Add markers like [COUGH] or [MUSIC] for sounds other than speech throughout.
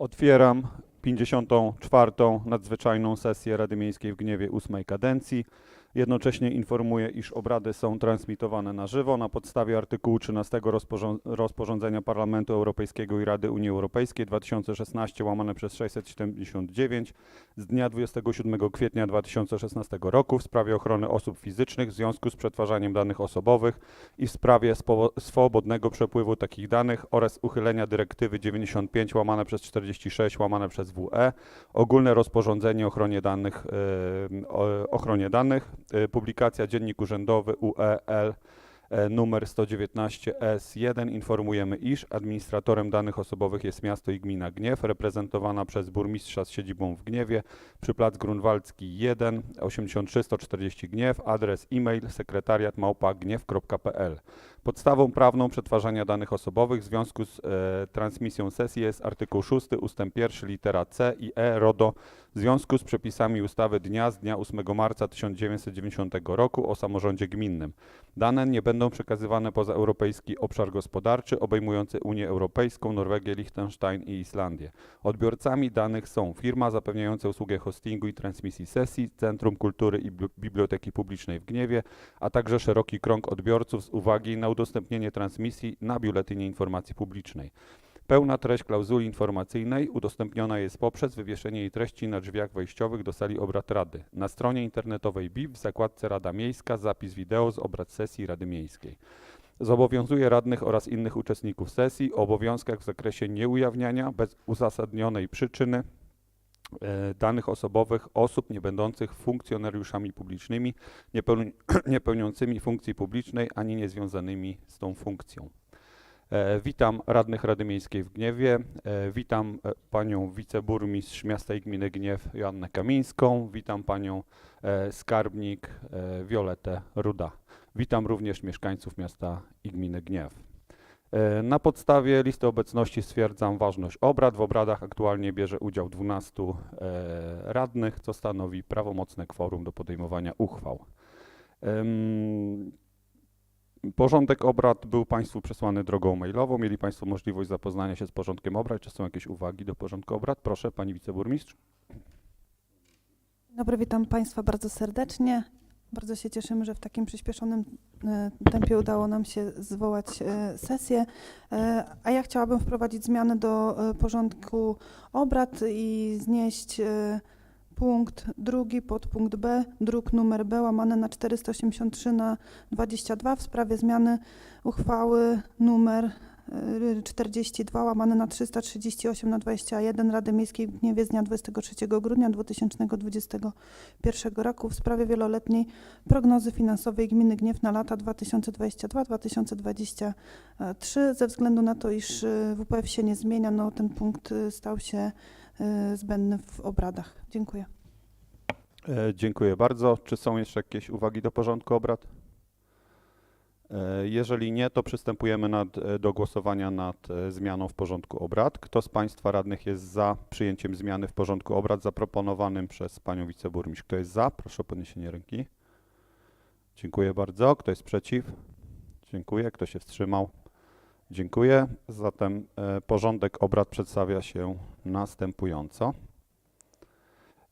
Otwieram 54. nadzwyczajną sesję Rady Miejskiej w Gniewie 8 kadencji. Jednocześnie informuję, iż obrady są transmitowane na żywo na podstawie artykułu 13 rozporząd- rozporządzenia Parlamentu Europejskiego i Rady Unii Europejskiej 2016 łamane przez 679 z dnia 27 kwietnia 2016 roku w sprawie ochrony osób fizycznych w związku z przetwarzaniem danych osobowych i w sprawie swobodnego przepływu takich danych oraz uchylenia dyrektywy 95 łamane przez 46 łamane przez WE ogólne rozporządzenie ochronie danych, o ochronie danych, publikacja Dziennik Urzędowy UEL e, numer 119 S1 informujemy, iż administratorem danych osobowych jest miasto i gmina Gniew, reprezentowana przez burmistrza z siedzibą w Gniewie przy plac Grunwaldzki 1 83 140 Gniew, adres e-mail sekretariat małpa gniew.pl. Podstawą prawną przetwarzania danych osobowych w związku z e, transmisją sesji jest artykuł 6 ustęp 1 litera C i E RODO w związku z przepisami ustawy dnia z dnia 8 marca 1990 roku o samorządzie gminnym. Dane nie będą przekazywane poza Europejski Obszar Gospodarczy obejmujący Unię Europejską, Norwegię, Liechtenstein i Islandię. Odbiorcami danych są firma zapewniająca usługę hostingu i transmisji sesji, Centrum Kultury i Bibli- Biblioteki Publicznej w Gniewie, a także szeroki krąg odbiorców z uwagi na udostępnienie transmisji na Biuletynie Informacji Publicznej. Pełna treść klauzuli informacyjnej udostępniona jest poprzez wywieszenie jej treści na drzwiach wejściowych do sali obrad Rady. Na stronie internetowej BIP w zakładce Rada Miejska zapis wideo z obrad sesji Rady Miejskiej. Zobowiązuje radnych oraz innych uczestników sesji o obowiązkach w zakresie nieujawniania bez uzasadnionej przyczyny danych osobowych osób nie będących funkcjonariuszami publicznymi, nie, pełni, [CLEARS THROAT] nie pełniącymi funkcji publicznej ani niezwiązanymi z tą funkcją. E, Witam radnych Rady Miejskiej w Gniewie. E, Witam e, panią wiceburmistrz miasta i gminy Gniew Joannę Kamińską. Witam panią e, skarbnik e, Violetę Ruda. Witam również mieszkańców miasta i gminy Gniew. E, Na podstawie listy obecności stwierdzam ważność obrad. W obradach aktualnie bierze udział 12 e, radnych, co stanowi prawomocne kworum do podejmowania uchwał. Porządek obrad był Państwu przesłany drogą mailową. Mieli Państwo możliwość zapoznania się z porządkiem obrad. Czy są jakieś uwagi do porządku obrad? Proszę, Pani Wiceburmistrz. Dobry, witam Państwa bardzo serdecznie. Bardzo się cieszymy, że w takim przyspieszonym e, tempie udało nam się zwołać e, sesję. E, A ja chciałabym wprowadzić zmiany do porządku obrad i znieść punkt drugi, podpunkt B, druk numer B łamane na 483 na 22 w sprawie zmiany uchwały numer 42 łamane na 338 na 21 Rady Miejskiej w Gniewie z dnia 23 grudnia 2021 roku w sprawie wieloletniej prognozy finansowej gminy Gniew na lata 2022-2023. Ze względu na to, iż y, WPF się nie zmienia, no, ten punkt y, stał się y, zbędny w obradach. Dziękuję. E, Dziękuję bardzo. Czy są jeszcze jakieś uwagi do porządku obrad? E, Jeżeli nie, to przystępujemy nad, e, do głosowania nad e, zmianą w porządku obrad. Kto z Państwa radnych jest za przyjęciem zmiany w porządku obrad zaproponowanym przez Panią Wiceburmistrz? Kto jest za? Proszę o podniesienie ręki. Dziękuję bardzo. Kto jest przeciw? Dziękuję. Kto się wstrzymał? Dziękuję. Zatem porządek obrad przedstawia się następująco.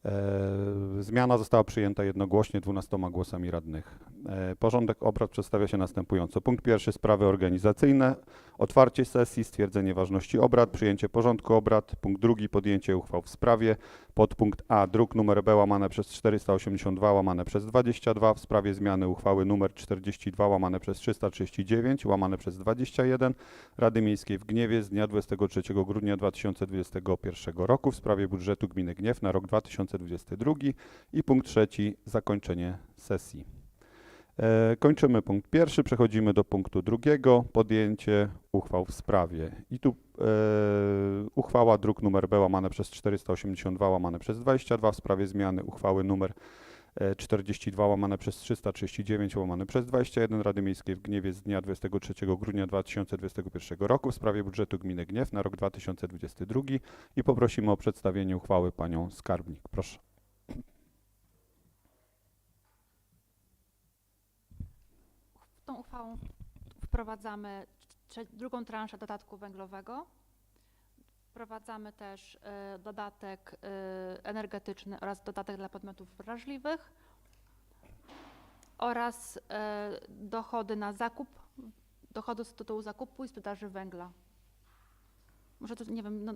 E, Zmiana została przyjęta jednogłośnie 12 głosami radnych. E, Porządek obrad przedstawia się następująco. Punkt pierwszy sprawy organizacyjne, otwarcie sesji, stwierdzenie ważności obrad, przyjęcie porządku obrad. Punkt drugi podjęcie uchwał w sprawie. Podpunkt A druk numer B łamane przez 482 łamane przez 22 w sprawie zmiany uchwały numer 42 łamane przez 339 łamane przez 21 Rady Miejskiej w Gniewie z dnia 23 grudnia 2021 roku w sprawie budżetu gminy Gniew na rok 2022 i punkt trzeci zakończenie sesji. E, kończymy punkt pierwszy, przechodzimy do punktu drugiego, podjęcie uchwał w sprawie. I tu e, uchwała druk numer B łamane przez 482 łamane przez 22 w sprawie zmiany uchwały numer 42 łamane przez 339 łamane przez 21 Rady Miejskiej w Gniewie z dnia 23 grudnia 2021 roku w sprawie budżetu gminy Gniew na rok 2022 i poprosimy o przedstawienie uchwały panią skarbnik. Proszę. Tą uchwałą wprowadzamy drugą transzę dodatku węglowego. Wprowadzamy też e, dodatek e, energetyczny oraz dodatek dla podmiotów wrażliwych oraz e, dochody na zakup, dochody z tytułu zakupu i sprzedaży węgla. Może to, nie wiem, no,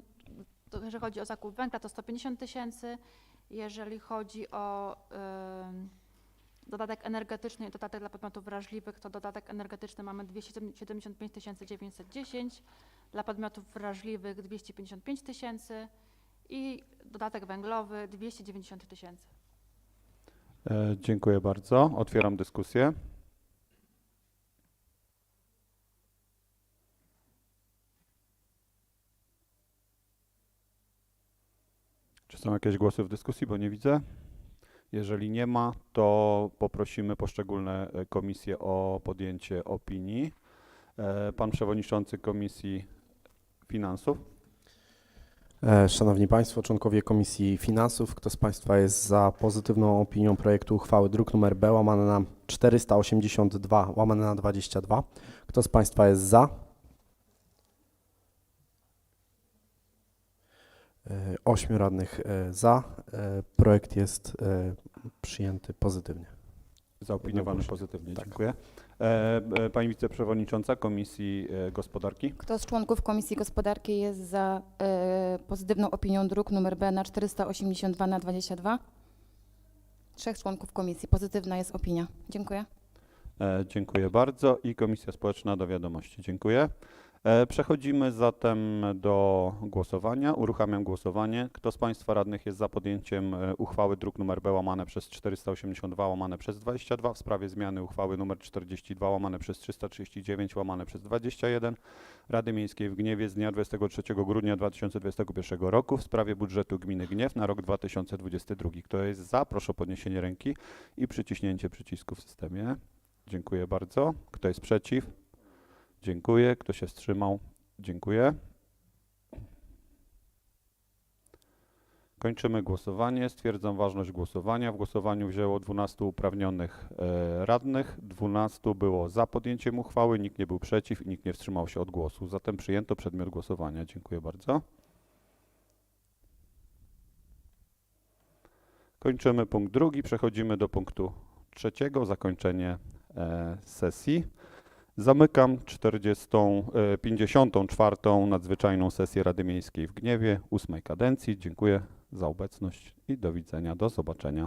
jeżeli chodzi o zakup węgla, to 150 tysięcy. Jeżeli chodzi o em, dodatek energetyczny i dodatek dla podmiotów wrażliwych, to dodatek energetyczny mamy 275 910, dla podmiotów wrażliwych 255 tysięcy i dodatek węglowy 290 tysięcy. E, Dziękuję bardzo. Otwieram dyskusję. Czy są jakieś głosy w dyskusji, bo nie widzę? Jeżeli nie ma, to poprosimy poszczególne e, komisje o podjęcie opinii. E, Pan przewodniczący Komisji Finansów. E, Szanowni Państwo, członkowie Komisji Finansów, kto z Państwa jest za pozytywną opinią projektu uchwały druk nr B łamane na 482 łamane na 22? Kto z Państwa jest za? E, Ośmiu radnych e, za. Projekt jest przyjęty pozytywnie. Zaopiniowany pozytywnie, Tak. dziękuję. E, e, Pani wiceprzewodnicząca Komisji e, Gospodarki. Kto z członków Komisji Gospodarki jest za e, pozytywną opinią druk nr B na 482 na 22? Trzech członków komisji. Pozytywna jest opinia. Dziękuję. E, Dziękuję bardzo i Komisja Społeczna do wiadomości. Dziękuję. E, Przechodzimy zatem do głosowania. Uruchamiam głosowanie. Kto z Państwa radnych jest za podjęciem e, uchwały druk nr B łamane przez 482 łamane przez 22 w sprawie zmiany uchwały nr 42 łamane przez 339 łamane przez 21 Rady Miejskiej w Gniewie z dnia 23 grudnia 2021 roku w sprawie budżetu gminy Gniew na rok 2022. Kto jest za? Proszę o podniesienie ręki i przyciśnięcie przycisku w systemie. Dziękuję bardzo. Kto jest przeciw? Dziękuję. Kto się wstrzymał? Dziękuję. Kończymy głosowanie. Stwierdzam ważność głosowania. W głosowaniu wzięło 12 uprawnionych e, radnych. 12 było za podjęciem uchwały, nikt nie był przeciw i nikt nie wstrzymał się od głosu. Zatem przyjęto przedmiot głosowania. Dziękuję bardzo. Kończymy punkt drugi. Przechodzimy do punktu trzeciego. Zakończenie e, sesji. Zamykam 40, e, 54. nadzwyczajną sesję Rady Miejskiej w Gniewie, ósmej kadencji. Dziękuję za obecność i do widzenia. Do zobaczenia.